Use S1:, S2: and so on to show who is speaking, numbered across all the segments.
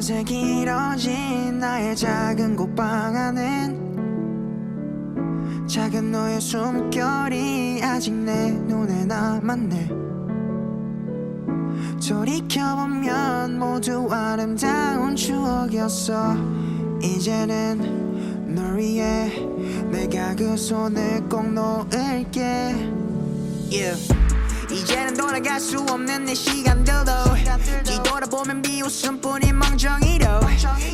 S1: 어느새 길어진 나의 작은 곡방 안엔 작은 너의 숨결이 아직 내 눈에 남았네. 돌이켜보면 모두 아름다운 추억이었어. 이제는 널 위해 내가 그 손을 꼭 놓을게. Yeah. 이제는 돌아갈 수 없는 내 시간들도 뒤돌아보면 비웃음뿐인 멍청이로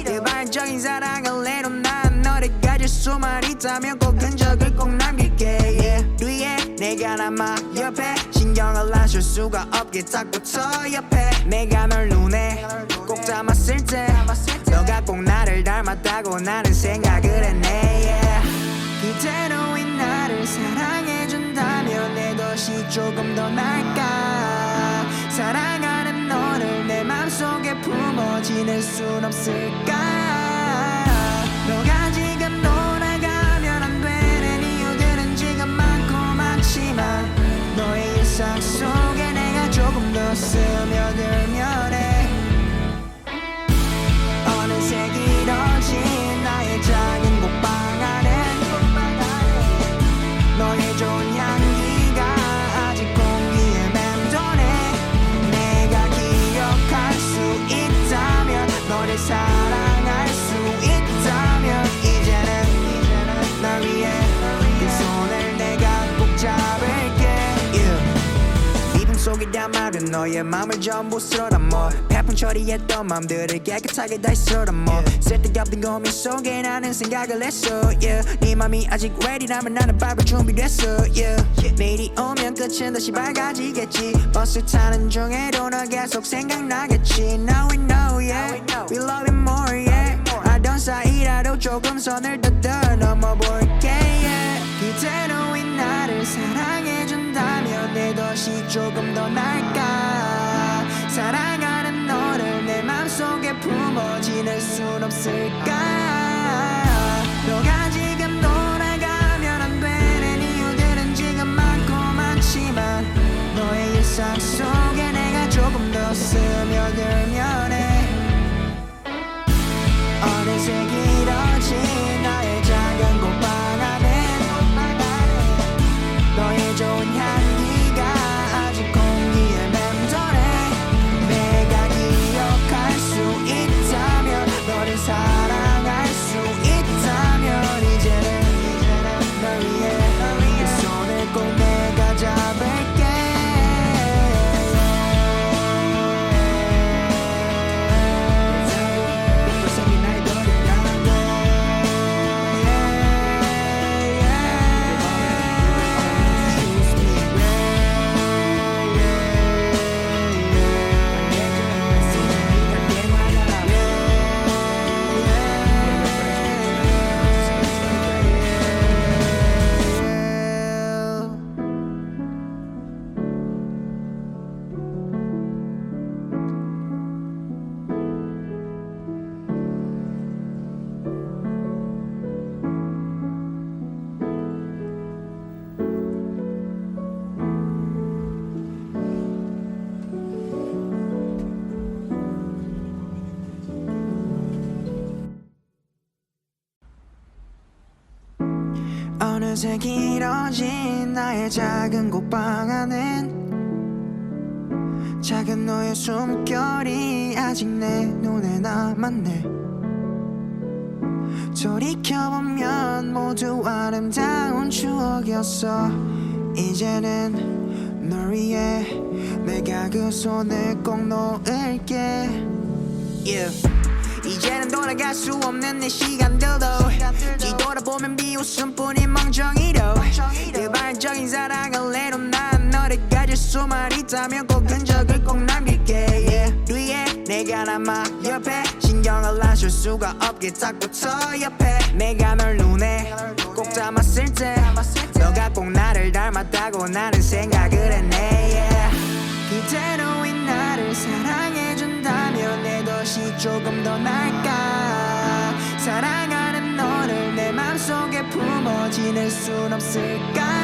S1: 일반적인 사랑을 내로 난 너를 가질 수만 있다면 꼭 흔적을 꼭 남길게 yeah. 뒤에 내가 남아 옆에 신경을 안쓸 수가 없게 딱 붙어 옆에 내가 널 눈에 꼭 담았을 때 너가 꼭 나를 닮았다고 나는 생각을 조금 더 날까? 사랑하는 너를 내 맘속에 품어 지낼 순 없을까 담아둔 너의 마음을 전부 쓸어담어. 패풍 처리했던 맘들을 깨끗하게 다시 쓸어담어. 쓸데없는 고민 속에 나는 생각을 했어. Yeah. 네 맘이 아직 ready라면 나는 밟을 준비됐어. Yeah. 내일이 오면 끝은 다시 밝아지겠지. 버스 타는 중에도 너 계속 생각나겠지. Now we know yeah. We love you more yeah. 알던 사이라도 조금 선을 더 넘어볼게 yeah. 그대로인 나를 사랑해준 내 덫이 조금 더 날까? 사랑하는 너를 내 맘속에 품어 지낼 순 없을까? 너가 지금 돌아가면 안 되는 이유들은 지금 많고 많지만 너의 일상 속에 내가 조금 더 스며들면 해 어느새 길어진 어느새 길어진 나의 작은 곡방 안엔 작은 너의 숨결이 아직 내 눈에 남았네. 돌이켜보면 모두 아름다운 추억이었어. 이제는 널 위해 내가 그 손을 꼭 놓을게. Yeah. 이제는 돌아갈 수 없는 내 시간들도 뒤돌아보면 비웃음뿐인 멍청이 내가 남아 옆에 신경을 안쓸 수가 없게 딱 붙어 옆에. 내가 널 눈에 꼭 담았을 때 너가 꼭 나를 닮았다고 나는 생각을 했네 yeah. 그대로인 나를 사랑해준다면 내 덫이 조금 더 날까? 사랑하는 너를 내 맘속에 품어 지낼 순 없을까